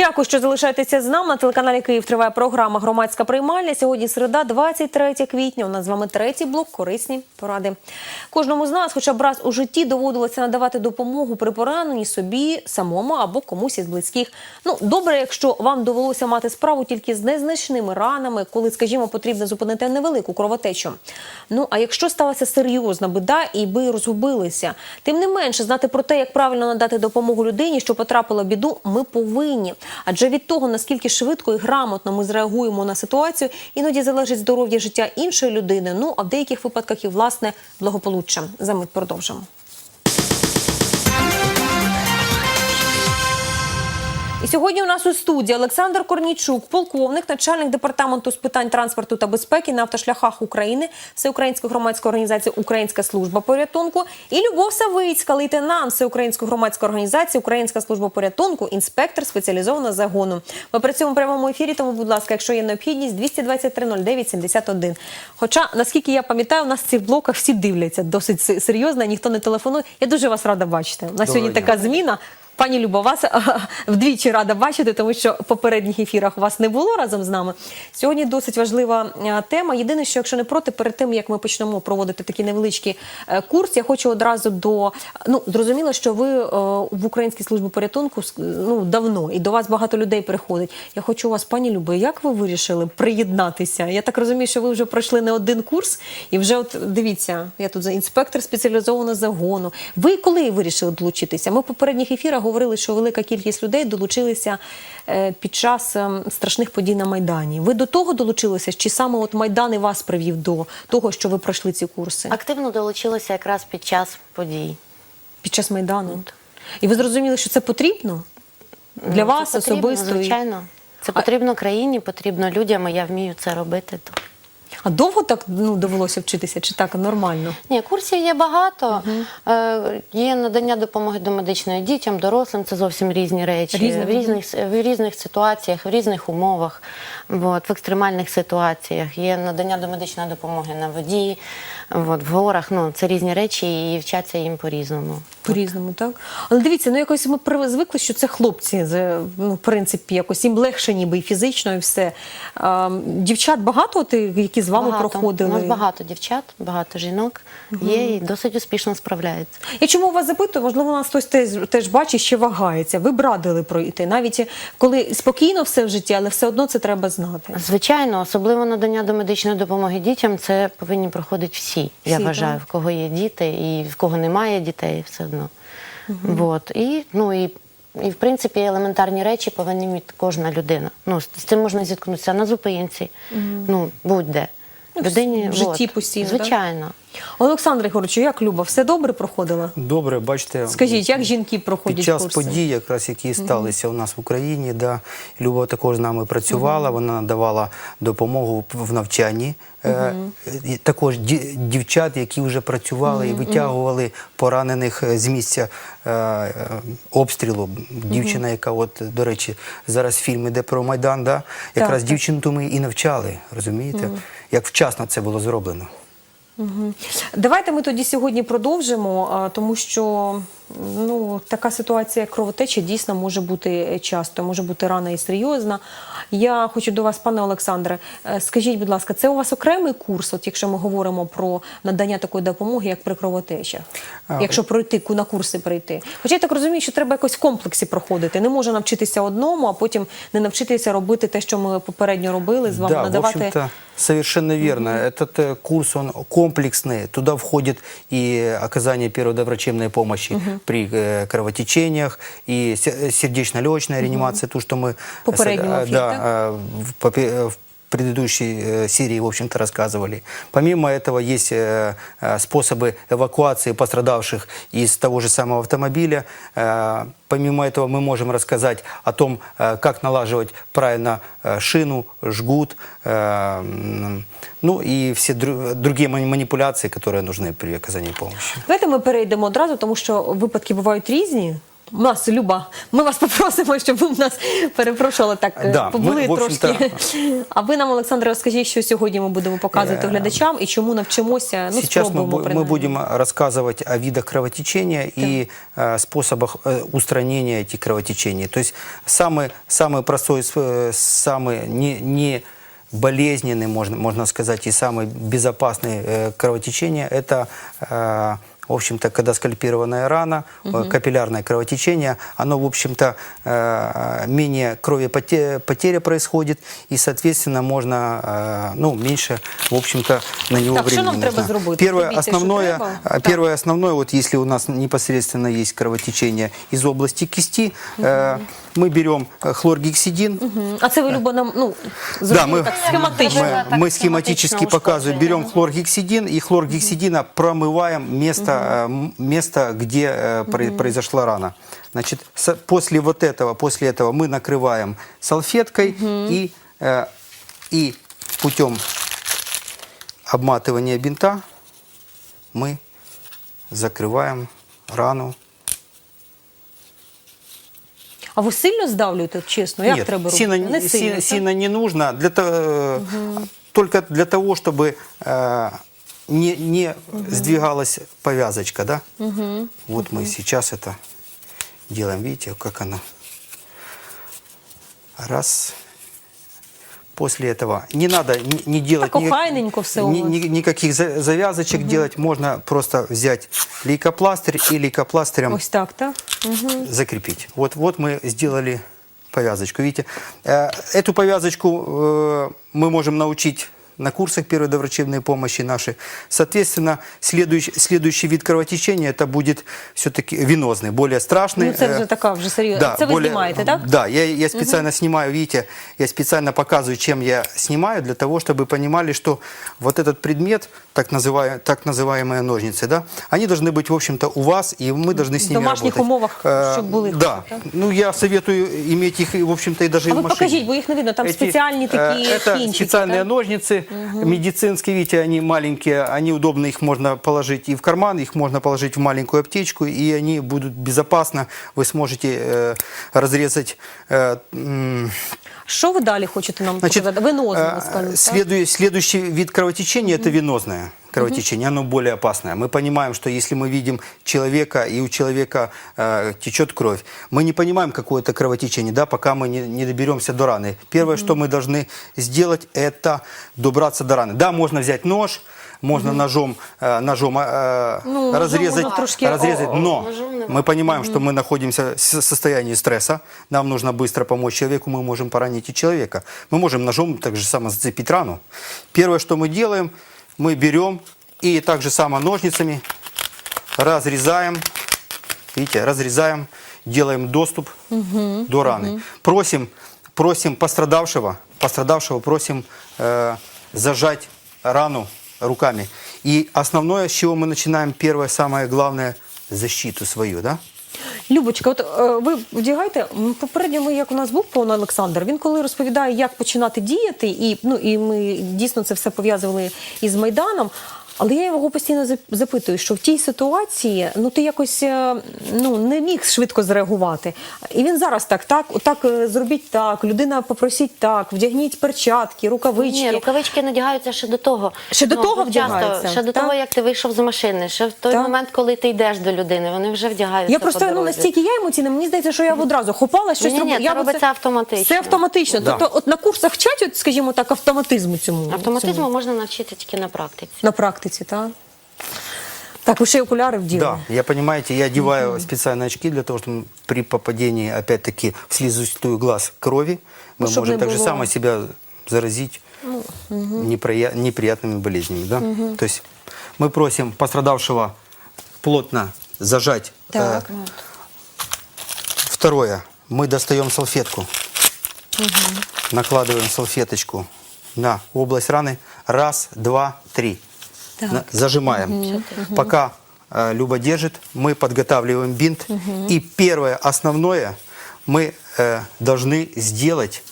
Дякую, що залишаєтеся з нами. На телеканалі Київ триває програма Громадська приймальня. Сьогодні середа, 23 квітня. У нас з вами третій блок корисні поради. Кожному з нас, хоча б раз у житті, доводилося надавати допомогу при пораненні собі, самому або комусь із близьких. Ну добре, якщо вам довелося мати справу тільки з незначними ранами, коли, скажімо, потрібно зупинити невелику кровотечу. Ну а якщо сталася серйозна бида і ви розгубилися, тим не менше знати про те, як правильно надати допомогу людині, що потрапила в біду, ми повинні. Адже від того, наскільки швидко і грамотно ми зреагуємо на ситуацію, іноді залежить здоров'я життя іншої людини. Ну а в деяких випадках і власне благополуччя. За мить продовжимо. І сьогодні у нас у студії Олександр Корнійчук, полковник, начальник департаменту з питань транспорту та безпеки на автошляхах України, Всеукраїнської громадської організації Українська служба порятунку і Любов Савицька, лейтенант Всеукраїнської громадської організації Українська служба порятунку, інспектор спеціалізованого загону. Ми працюємо в прямому ефірі, тому, будь ласка, якщо є необхідність, 223 09 71. Хоча, наскільки я пам'ятаю, у нас в цих блоках всі дивляться досить серйозно, ніхто не телефонує. Я дуже вас рада бачити. У нас сьогодні дня. така зміна. Пані Любо, вас вдвічі рада бачити, тому що в попередніх ефірах вас не було разом з нами. Сьогодні досить важлива тема. Єдине, що якщо не проти, перед тим як ми почнемо проводити такий невеличкий е, курс, я хочу одразу до ну зрозуміло, що ви е, в Українській службі порятунку ну давно і до вас багато людей приходить. Я хочу вас, пані Любо, як ви вирішили приєднатися? Я так розумію, що ви вже пройшли не один курс, і вже от дивіться, я тут за інспектор спеціалізованого загону. Ви коли вирішили долучитися? Ми в попередніх ефірах говорили, що велика кількість людей долучилися е, під час ем, страшних подій на Майдані. Ви до того долучилися? Чи саме от Майдан і вас привів до того, що ви пройшли ці курси Активно долучилася якраз під час подій. під час Майдану? І ви зрозуміли, що це потрібно для Ну, вас це потрібно, особисто? Звичайно. Це потрібно країні, потрібно людям, і я вмію це робити. А довго так ну довелося вчитися? Чи так нормально? Ні, курсів є багато. Е, є надання допомоги до медичної дітям, дорослим це зовсім різні речі. Різні, в, різних, в різних ситуаціях, в різних умовах, от, в екстремальних ситуаціях. Є надання до медичної допомоги на воді, от, в горах. Ну, це різні речі і вчаться їм по-різному. По-різному, так? Але дивіться, ну якось ми звикли, що це хлопці, ну, в принципі, якось їм легше ніби і фізично, і все. А, дівчат багато, які з вами Багато. проходили? У нас багато дівчат, багато жінок є і досить успішно справляються. Я чому вас запитую? Можливо, нас хтось теж, теж бачить, ще вагається. Ви б радили пройти, навіть коли спокійно все в житті, але все одно це треба знати. Звичайно, особливо надання до медичної допомоги дітям, це повинні проходити всі. Я Всі, вважаю, так. в кого є діти, і в кого немає дітей, все одно. Вот. І, ну, і, і в принципі елементарні речі повинні мати кожна людина. Ну, з цим можна зіткнутися на зупинці, ну, будь-де. Ну, в Людині, в житті от. постійно, так? Звичайно. Олександр Ігоровичу, як Люба, все добре проходила? Добре, бачите, Скажіть, як жінки проходять під час курси? подій, якраз які сталися у нас в Україні, да, Люба також з нами працювала, вона надавала допомогу в навчанні. Е, і також ді- дівчат, які вже працювали і витягували поранених е, з місця е, обстрілу. Дівчина, яка, от, до речі, зараз фільм іде про Майдан, да, якраз так. дівчину ми і навчали, розумієте, як вчасно це було зроблено. Давайте ми тоді сьогодні продовжимо, тому що ну, така ситуація як кровотеча дійсно може бути часто, може бути рана і серйозна. Я хочу до вас, пане Олександре, е, скажіть, будь ласка, це у вас окремий курс, от якщо ми говоримо про надання такої допомоги, як при кровотечах? А, Якщо пройти ку- на курси прийти. Хоча я так розумію, що треба якось в комплексі проходити. Не можна навчитися одному, а потім не навчитися робити те, що ми попередньо робили з вами, Да, надавати. в общем-то, совершенно верно. Этот э, курс, он комплексный. Туда входит и оказание первой доврачебной помощи При э, кровотечениях, и се- сердечно-легочная реанимация, то, что мы... Э, эфире, да, да? э, в э, предыдущей э, серии, в общем-то, рассказывали. Помимо этого, есть э, э, способы эвакуации пострадавших из того же самого автомобиля. Э, Помимо этого, мы можем рассказать о том, э, как налаживать правильно э, шину, жгут, э, ну и все дру- другие мани- манипуляции, которые нужны при оказании помощи. Давайте ми перейдемо одразу, тому що випадки бувають різні. Нас, Люба, ми вас попросимо, щоб ви в нас перепрошували так, е, Да, побули ми, в общем-то, трошки. А ви нам, Олександр, розкажіть, що сьогодні ми будемо показувати глядачам і чому навчимося, ну, Сейчас мы, спробуємо бу- мы принаймні. будем рассказывать о видах кровотечения и э, способах э, устранения этих кровотечений. То есть самый, самый простой, с- э, самый не, не болезненный, можно, можно сказать, и самый безопасный э, кровотечение – это э, в общем-то, когда скальпированная рана, э, капиллярное кровотечение, оно, в общем-то, э, менее крови поте- потеря происходит, и, соответственно, можно, э, ну, меньше, в общем-то, на него Так, времени нам треба нужно. зробити? Первое що основное, треба. Так. первое основное, вот если у нас непосредственно есть кровотечение из области кисти, э, мы берем э, хлоргексидин, Мгм. А це ви, Люба, нам, ну, да, мы, так схематично. Мы- мы, так мы схематично схематически показываем, берем хлоргексидин и хлоргексидина промываем место, м- место где про- произошла рана. Значит, с- после вот этого, после этого мы накрываем салфеткой и, э, и путем обматывания бинта мы закрываем рану. А ви сильно здавлюєте, чесно? Як Нет, треба робити? сильно, Не си- сильно, так? сильно не нужно. Для, то- Только для того, чтобы э, не, не сдвигалась повязочка, да? Вот мы сейчас это делаем. Видите, как она? Раз. После этого не надо не, не делать Так ни- охайненько все у ни- вас. ни- никаких за- завязочек делать. Можно просто взять лейкопластырь и лейкопластырем Ось так, так? закрепить. Вот, вот мы сделали повязочку. Видите, Э, эту повязочку э, мы можем научить на курсах первой доврачебной помощи нашей. Соответственно, следующий, следующий вид кровотечения это будет все-таки венозный, более страшный. Ну, це Э, вже така, вже серйозно. це ви более- знімаєте, так? Да, я, я специально снимаю, видите, я специально показываю, чем я снимаю, для того, чтобы понимали, что вот этот предмет, так, называя, так называемые ножницы, да, они должны быть, в общем-то, у вас, и мы должны с В ними домашніх работать. умовах, Э, щоб були Да. хоча б, так? Ну, я советую иметь их, в общем-то, и даже А и в ви машине. покажіть, бо їх не видно, там спеціальні такі э, Это кінчики, специальные так? ножницы, медицинские, видите, они маленькие, они удобны, их можно положить и в карман, их можно положить в маленькую аптечку, и они будут безопасно, вы сможете э, разрезать э, м, Що ви далі хочете нам Значит, показати? Венозно, э, ви сказали, так? следуй- следующий вид кровотечения – это венозное Кровотечение, оно более опасное. Мы понимаем, что если мы видим человека, и у человека э, течет кровь, мы не понимаем, какое это кровотечение, да, пока мы не, не доберемся до раны. Первое, что мы должны сделать, это добраться до раны. Да, можно взять нож, можно ножом, э, ножом э, Ну, ножом разрезать, трошки- разрезать, но ножом мы понимаем, что мы находимся в состоянии стресса, нам нужно быстро помочь человеку, мы можем поранить и человека. Мы можем ножом так же само зацепить рану. Первое, что мы делаем, мы берем и так же само ножницами разрезаем, видите, разрезаем, делаем доступ до раны. Просим, просим пострадавшего, пострадавшего просим э, зажать рану руками. И основное, с чего мы начинаем, первое, самое главное, защиту свою, да? Любочка, от е, ви вдягаєте попередньому як у нас був пан Олександр, він коли розповідає, як починати діяти, і ну і ми дійсно це все пов'язували із майданом. Але я його постійно зап- запитую, що в тій ситуації ну ти якось е, ну не міг швидко зреагувати. І він зараз так, так, отак е, зробіть так, людина попросіть так, вдягніть перчатки, рукавички. Ні, рукавички надягаються ще до того. Ще до того вдягаються, Ще до так? того, як ти вийшов з машини, ще в той Так. момент, коли ти йдеш до людини, вони вже вдягаються. Я по просто ну настільки я емоційна, мені здається, що я одразу хопала щось Ні-ні-ні, робила. це Я би робиться автоматично. Це автоматично. Да. Тобто, от на курсах вчать, от, скажімо так, автоматизму цьому Автоматизму цьому. можна навчити тільки на практиці. на практиці, так? Так, ви ще й окуляри вділи. Да, я понимаете, я одеваю специальные очки для того, чтобы при попадении, опять-таки, в слизистую глаз крови, Ну, мы чтоб можем так же было. само себя заразить неприя- неприятными болезнями. Да? То есть мы просим пострадавшего плотно зажать. э, Так. Второе, мы достаем салфетку, накладываем салфеточку на область раны. Раз, два, три. Так. Зажимаем. Пока э, Люба держит, мы подготавливаем бинт. И первое, основное, мы э, должны сделать,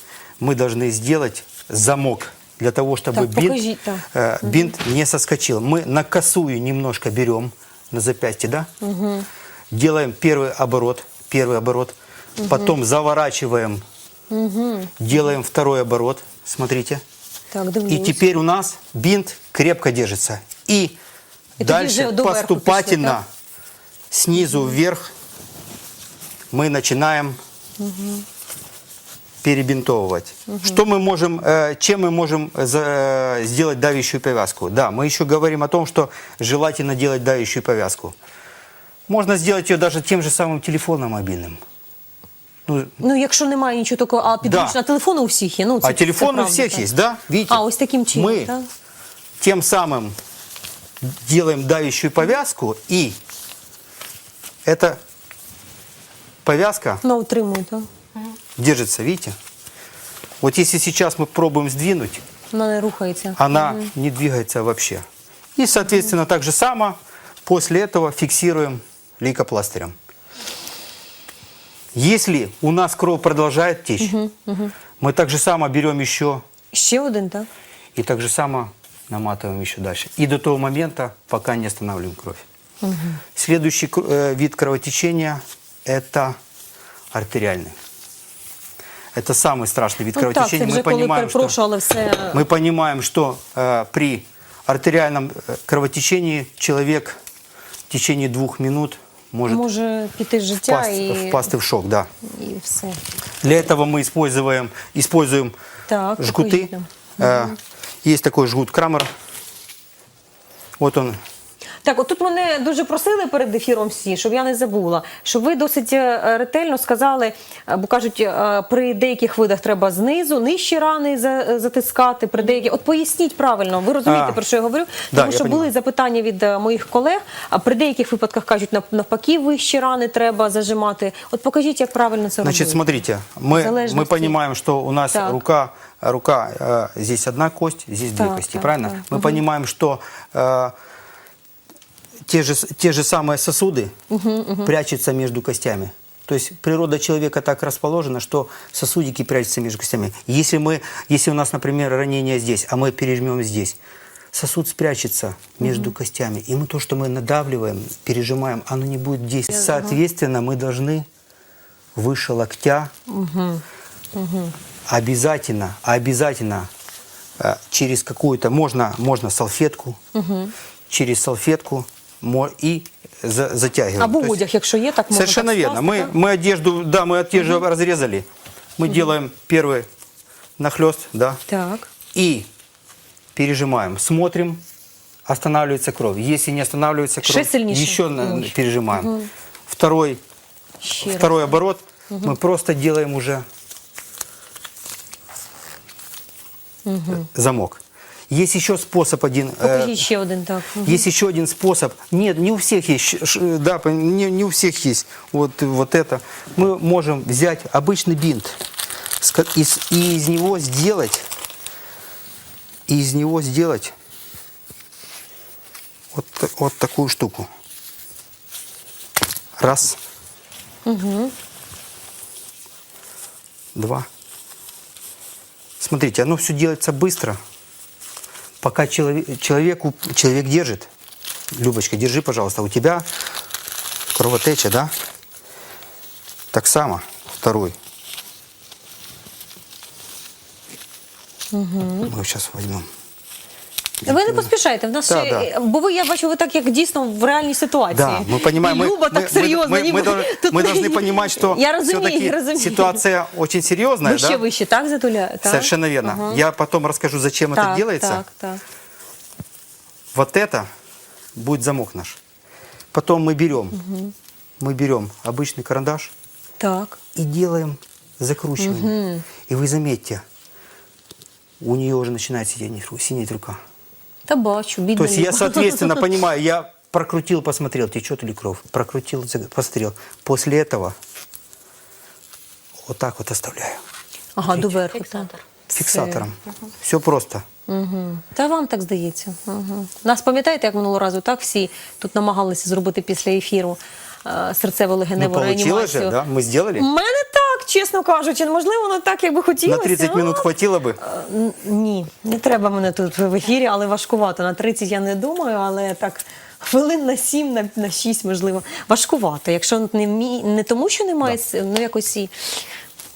мы должны сделать замок для того, чтобы Так, бинт, покажите, да. э, бинт не соскочил. Мы на косую немножко берем на запястье, да? Делаем первый оборот. первый оборот, потом заворачиваем, делаем второй оборот, смотрите. Так, И теперь у нас бинт крепко держится И, И тоді дальше вже доверху поступательно, пішли, снизу вверх, мы начинаем перебинтовывать. Что мы можем, э, чем мы можем за- э, сделать давящую повязку? Да, мы еще говорим о том, что желательно делать давящую повязку. Можно сделать ее даже тем же самым телефоном мобильным. Ну, Ну, якщо немає нічого такого, а підручна телефон у всіх є. Ну, це, а телефон це у правда, всех так. есть, да? Видите? А, ось таким чином, Мы так? тем самым делаем давящую повязку, и эта повязка Ну, утримує, так. держится, видите? Вот если сейчас мы пробуем сдвинуть, Вона не рухається. она не двигается вообще. И, соответственно, так же само после этого фиксируем лейкопластырем. Если у нас кровь продолжает течь, мы так же само берем еще Ще один, так? и так же само наматываем еще дальше. И до того момента, пока не останавливаем кровь. Следующий кр- э, вид кровотечения – это артериальный. Это самый страшный вид Ну так, це кровотечения. вже мы, коли понимаем, что, перепрошую, але все. мы понимаем, что э, при артериальном э, кровотечении человек в течение двух минут может може піти з життя впасть, і, впасть в шок. Да. і все. Для этого мы используем, используем Так, жгуты. покажите нам. Э, Есть такой жгут Крамер. Вот он. Так, отут мене дуже просили перед ефіром всі, щоб я не забула, щоб ви досить е, ретельно сказали, е, бо кажуть, е, при деяких видах треба знизу, нижчі рани за- е, затискати, при деяких. От поясніть правильно, ви розумієте, А, про що я говорю? да, Тому я що були понимаю. запитання від е, моїх колег, а при деяких випадках кажуть, нав- навпаки, вищі рани треба зажимати. От покажіть, як правильно це Значит, робити. смотрите, мы, Залежности. мы понимаем, что у нас Так. рука, рука э, здесь одна кость, здесь две Так, кости, так, правильно? так. Мы понимаем, что э, те, же, те же самые сосуды прячутся между костями. То есть природа человека так расположена, что сосудики прячутся между костями. Если, мы, если у нас, например, ранение здесь, а мы пережмем здесь, сосуд спрячется между костями. И мы то, что мы надавливаем, пережимаем, оно не будет действовать. Соответственно, мы должны выше локтя обязательно, обязательно э, через какую-то, можно, можно салфетку, через салфетку и за- затягиваем. Або То одяг, якщо є, так можна Совершенно так верно. скласти, Мы, мы одежду, да, мы одежду разрезали. Мы делаем первый нахлест, да, Так. и пережимаем, смотрим, останавливается кровь. Если не останавливается кровь, еще на- пережимаем. Второй, Ще раз. второй оборот мы просто делаем уже э, замок. Есть еще способ один. э, Покажіть ще один, так. Мгм. Есть еще один способ. Нет, не у всех есть. ш- ш- Да, не, не у всех есть вот, вот это. Мы можем взять обычный бинт и, и из него сделать, и из него сделать вот, вот такую штуку. Раз. Два. Смотрите, оно все делается быстро. Пока человек, человеку, человек держит. Любочка, держи, пожалуйста. У тебя кровотеча, да? Так само. Второй. Мы сейчас возьмем. Ви не поспішайте, в нас Да, ще, да. бо ви, я бачу, ви так як дійсно в реальній ситуації. Да, мы понимаем, І мы, Люба мы- так мы- серйозно. мы, ніби мы должны, тут мы не- должны понимать, что Я розумію, все-таки розумію. ситуация очень серьезная, Вище, да? вище, так, Затуля? Так? Совершенно верно. Я потом расскажу, зачем так, это делается. Так, так. Вот это будет замок наш. Потом мы берем, мы берем обычный карандаш Так. и делаем закручивание. И вы заметьте, у нее уже начинает синеть, ру- синеть рука. Та бачу, бідна То есть я, соответственно, понимаю, я прокрутил, посмотрел, течет ли кровь, прокрутил, посмотрел. После этого вот так вот оставляю. Ага, доверху. Фіксатор. так. Фиксатором. Все просто. Угу. Та вам так здається. Угу. Нас пам'ятаєте, як минулого разу, так всі тут намагалися зробити після ефіру е, серцево-легеневу Ну, получилось реанімацію. же, да? Мы сделали. У мене так, чесно кажучи. Можливо, не так, як би хотілося. На 30 а? минут хотіла би Ні, не треба мене тут в ефірі, але важкувато. На 30 я не думаю, але так. Хвилин на сім, на, на шість, можливо. Важкувато. Якщо не, мі... не тому, що немає сил, ну якось і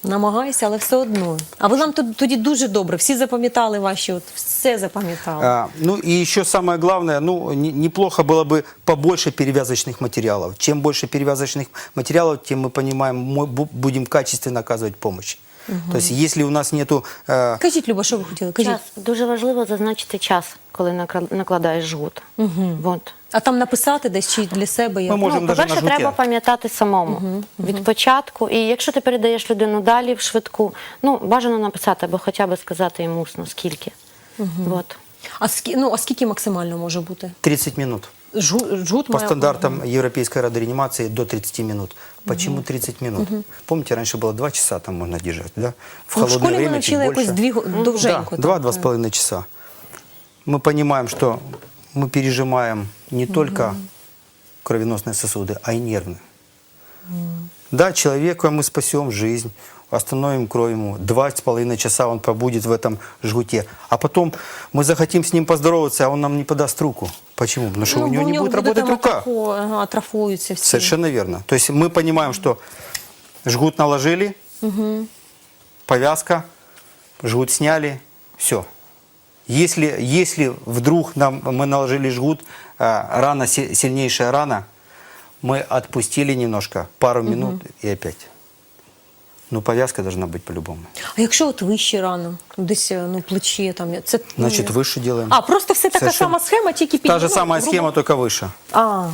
намагаюся, але все одно. А ви нам тут- тоді дуже добре. Всі запам'ятали ваші, от все запам'ятали. А, ну и еще самое главное, ну не- неплохо было бы побольше перевязочных материалов. Чем больше перевязочных материалов, тем мы понимаем, мы бу- будем качественно оказывать помощь. То есть если у нас нету э, Кажіть, Люба, що ви хотіли? Кажіть. Час. Дуже важливо зазначити час, коли накладаєш жгут. От. А там написати десь чи для себе? як? Ми можемо ну, по-перше, на треба пам'ятати самому від початку. І якщо ти передаєш людину далі в швидку, ну бажано написати або хоча б сказати йому усно, скільки. От. А, скі... ну, а скільки максимально може бути? 30 минут. Жгут, жгут По має- стандартам европейской радиореанимации до 30 минут. Почему 30 минут? Помните, раньше было 2 часа там можно держать, да? В Ну, в холодное школі ми время навчили чуть якось больше. дві го- довженько. Да, там. два-два с половиной часа. Мы понимаем, что мы пережимаем не только кровеносные сосуды, а и нервные. Да, человека мы спасем жизнь, остановим кровь ему. Два с половиной часа он побудет в этом жгуте. А потом мы захотим с ним поздороваться, а он нам не подаст руку. Почему? Потому что Ну, у него в не нього будет буде работать рука. атрофуються всі. Совершенно верно. То есть мы понимаем, что жгут наложили, повязка, жгут сняли, все. Если, если вдруг нам, мы наложили жгут, а, рана, си- сильнейшая рана, мы отпустили немножко, пару минут и опять. Ну, повязка должна быть по-любому. А якщо от вище рано, десь ну, плече, там, це, ну, Значит, як- выше делаем. А, просто все така Совершенно. сама схема, тільки під Та же ну, самая грубо- схема, только выше. А,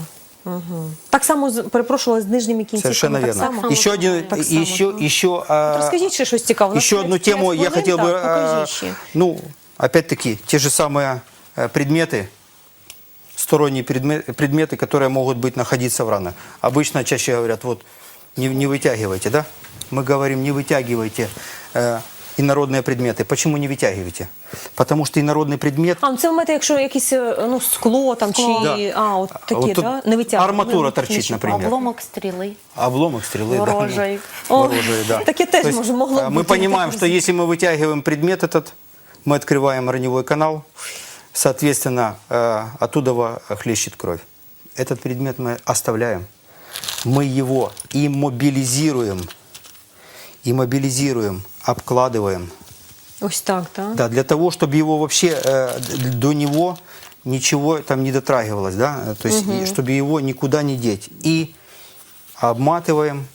угу. Так само, з- перепрошую, з нижніми кінцівками Совершенно так верно. само? Еще, один, Так само, еще, ну. еще, а, От розкажіть ще щось цікаве. У нас Еще п'ять- одну п'ять тему я хвилин, хотел бы, так, э, покажіть ще. ну, опять-таки, те же самые э, предметы, сторонние предме- предметы, которые могут быть находиться в ране. Обычно чаще говорят, вот, не, не вытягивайте, да? Мы говорим, не вытягивайте э, инородные предметы. Почему не вытягивайте? Потому что инородный предмет А, ну це в мене, якщо якесь е, ну, скло там чи. Да. А, от А такі, от тут да? Не витягують. арматура Не- торчить, не чіпають. например. Обломок стріли. Обломок стрелы. да. Ворожей. О, Ворожей, да. таке теж То есть, може могло э, Мы бути, понимаем, так что если мы вытягиваем предмет этот, мы открываем раневой канал, соответственно, э, оттуда во- хлещет кровь. Этот предмет мы оставляем. Мы его иммобилизируем. Иммобилизируем, обкладываем. Ось так, так? Да, для того, чтобы его вообще э, до него ничего там не дотрагивалось, да, то есть и чтобы его никуда не деть. И обматываем,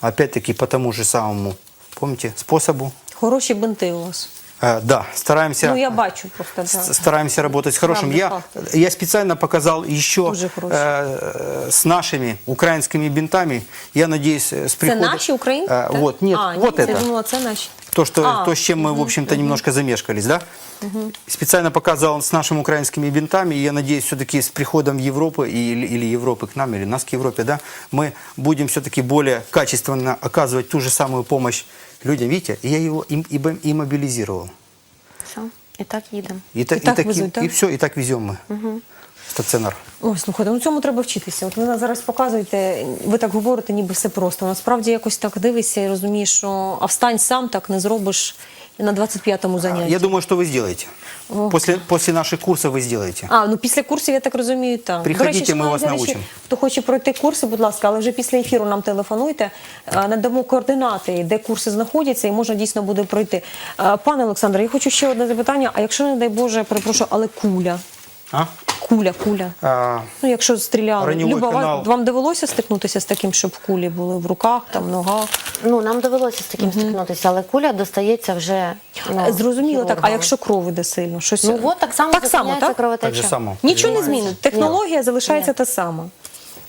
опять-таки по тому же самому, помните, способу. Хороші бинти у вас. Э, да, стараемся. Ну, я бачу просто, да. с- Стараемся работать с хорошим. Правда, Я, я специально показал еще Дуже хороший. э, с нашими украинскими бинтами. Я надеюсь, э, с Це прихода... наші українські? Э, так? вот, нет, а, вот ні, это. Я думала, це наші. То, что, А, то, с чем мы, в общем-то, немножко замешкались, да? Специально показал с нашими украинскими бинтами, и я надеюсь, все-таки с приходом Европы или, или Европы к нам, или нас к Европе, да, мы будем все-таки более качественно оказывать ту же самую помощь людям. Видите, я его им, им- иммобилизировал. Все. І так їдемо. И, та- И так везут, да? и все, и так везем мы. Стационар. Ой, слухайте, ну цьому треба вчитися. От ви нас зараз показуєте, ви так говорите, ніби все просто. Насправді якось так дивишся і розумієш, що а встань сам так не зробиш на 25-му занятті. Я думаю, что вы сделаете. После, после наших курсов вы сделаете. А, ну після курсів, я так розумію, так. Приходіть, До речі, ми вас научимо. Хто хоче пройти курси, будь ласка, але вже після ефіру нам телефонуйте, надамо координати, де курси знаходяться, і можна дійсно буде пройти. Пане Олександре, я хочу ще одне запитання. А якщо, не дай Боже, перепрошую, але куля? А? Куля, куля. А, Ну, якщо стріляли, Люба, канал. вам, довелося стикнутися з таким, щоб кулі були в руках, там, ногах? Ну, нам довелося з таким стикнутися, але куля достається вже. Ну, Зрозуміло так. А якщо кров іде сильно? Щось... Ну, от так само так само, так? кровотеча. так само. Нічого не змінить. Технологія залишається Ні. та сама.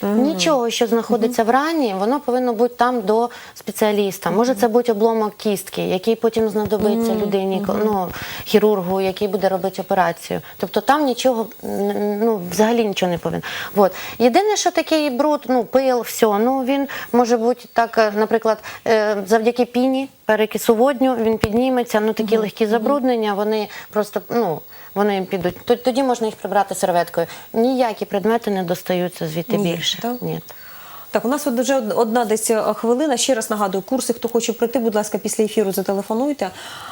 Нічого, що знаходиться в рані, воно повинно бути там до спеціаліста. Може, це бути обломок кістки, який потім знадобиться людині, ну, хірургу, який буде робити операцію. Тобто там нічого, ну, взагалі нічого не повинно. От. Єдине, що такий бруд, ну, пил, все, ну, він може бути так, е, наприклад, е, завдяки піні, перекису водню, він підніметься, ну, такі легкі забруднення, вони просто, ну, вони підуть. Т- Тоді можна їх прибрати серветкою. Ніякі предмети не достаються звідти Ні, більше. так? Ні. Так, у нас от вже одна десь е, хвилина. Ще раз нагадую, курси, хто хоче прийти, будь ласка, після ефіру зателефонуйте.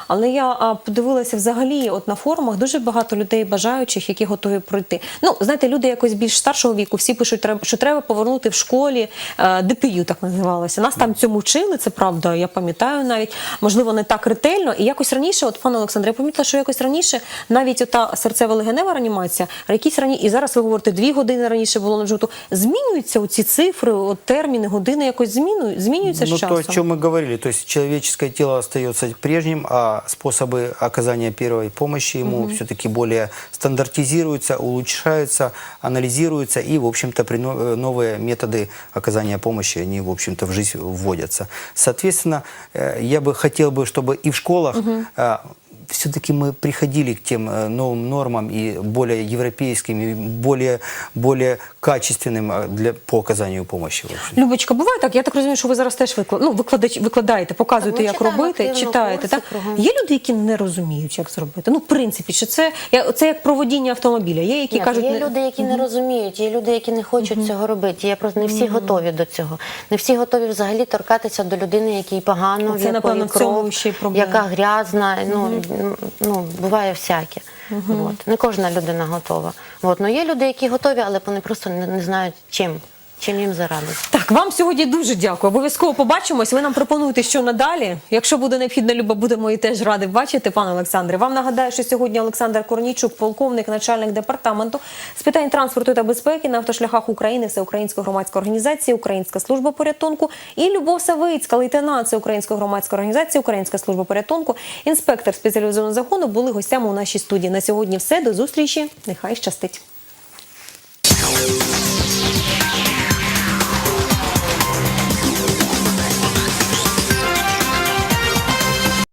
Але я подивилася взагалі, от на форумах дуже багато людей бажаючих, які готові пройти. Ну, знаєте, люди якось більш старшого віку, всі пишуть, що треба повернути в школі е, ДПЮ, так називалося. Нас там цьому вчили, це правда. Я пам'ятаю навіть, можливо, не так ретельно. І якось раніше, от пане Олександре, я помітила, що якось раніше навіть ота серцево-легенева реанімація, якісь рані, і зараз ви говорите, дві години раніше було на жовту. Змінюються оці цифри, от терміни, години якось змінюють, змінюються з Ну, то, часом. о чем мы говорили, то есть человеческое тело остается прежним, а способы оказания первой помощи ему все-таки более стандартизируются, улучшаются, анализируются, и, в общем-то, прино- э, новые методы оказания помощи, они, в общем-то, в жизнь вводятся. Соответственно, э, я бы хотел бы, чтобы и в школах э, все-таки мы приходили к тем э, новым нормам и более европейским, и более, более качественным э, для, по оказанию помощи. В общем. Любочка, буває так. Я так розумію, що ви зараз теж виклад... ну, викладач... викладаєте, показуєте, Так, ми як читаємо робити, активно читаєте. курси Так? кругом. Є люди, які не розуміють, як зробити. Ну, в принципі, що це, я- це як проводіння автомобіля. Є, які Ні, кажуть, є не- люди, які не розуміють, є люди, які не хочуть цього робити. Є просто не всі готові до цього. Не всі готові взагалі торкатися до людини, якій погано, Оце, в якої напевно, в цьому кров, ще й проблема. яка грязна. Ну, ну буває всяке. От. Не кожна людина готова. От. Но є люди, які готові, але вони просто не, не знають чим, чим їм зарадити. Так, вам сьогодні дуже дякую. Обов'язково побачимось. Ви нам пропонуєте, що надалі. Якщо буде необхідна люба, будемо і теж раді бачити, пане Олександре. Вам нагадаю, що сьогодні Олександр Корнійчук, полковник, начальник департаменту з питань транспорту та безпеки на автошляхах України, Всеукраїнської громадської організації, Українська служба порятунку і Любов Савицька, лейтенант Всеукраїнської громадської організації, Українська служба порятунку, інспектор спеціалізованого загону були гостями у нашій студії. На сьогодні все. До зустрічі. Нехай щастить.